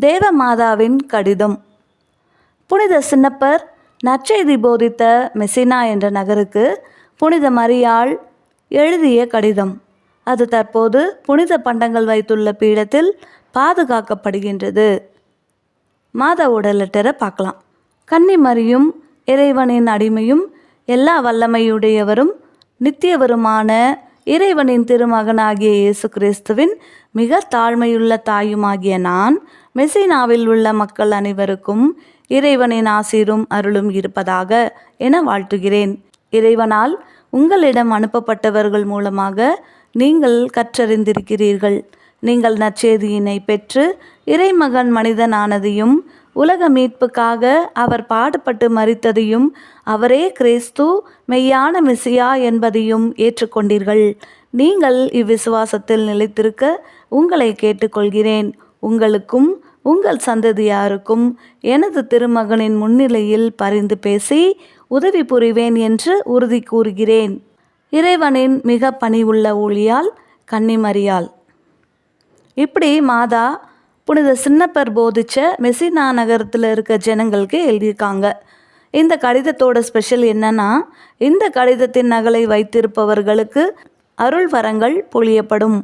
தேவமாதாவின் கடிதம். புனித சின்னப்பர் நற்செய்தி போதித்த மெசினா என்ற நகருக்கு புனித மரியாள் எழுதிய கடிதம். அது தற்போது புனித பண்டங்கள் வைத்துள்ள பீடத்தில் பாதுகாக்கப்படுகின்றது. மாதாவோட லெட்டரை பார்க்கலாம். கன்னிமரியும் இறைவனின் அடிமையும் எல்லா வல்லமையுடையவரும் நித்தியவருமான இறைவனின் திருமகனாகிய இயேசு கிறிஸ்துவின் மிக தாழ்மையுள்ள தாயுமாகிய நான் மெசினாவில் உள்ள மக்கள் அனைவருக்கும் இறைவனின் ஆசீரும் அருளும் இருப்பதாக என வாழ்த்துகிறேன். இறைவனால் உங்களிடம் அனுப்பப்பட்டவர்கள் மூலமாக நீங்கள் கற்றறிந்திருக்கிறீர்கள். நீங்கள் நற்செய்தியினை பெற்று இறைமகன் மனிதனானதையும் உலக மீட்புக்காக அவர் பாடுபட்டு மறித்ததையும் அவரே கிறிஸ்து மெய்யான மிசியா என்பதையும் ஏற்றுக்கொண்டீர்கள். நீங்கள் இவ்விசுவாசத்தில் நிலைத்திருக்க உங்களை கேட்டுக்கொள்கிறேன். உங்களுக்கும் உங்கள் சந்ததியாருக்கும் எனது திருமகனின் முன்னிலையில் பரிந்து பேசி உதவி புரிவேன் என்று உறுதி கூறுகிறேன். இறைவனின் மிக பணிவுள்ள ஊழியால் கன்னிமறியால் இப்படி மாதா புனித சின்னப்பர் போதிச்ச மெசினா நகரத்தில் இருக்க ஜனங்களுக்கு எழுதியிருக்காங்க. இந்த கடிதத்தோட ஸ்பெஷல் என்னன்னா இந்த கடிதத்தின் நகலை வைத்திருப்பவர்களுக்கு அருள் வரங்கள் பொழியப்படும்.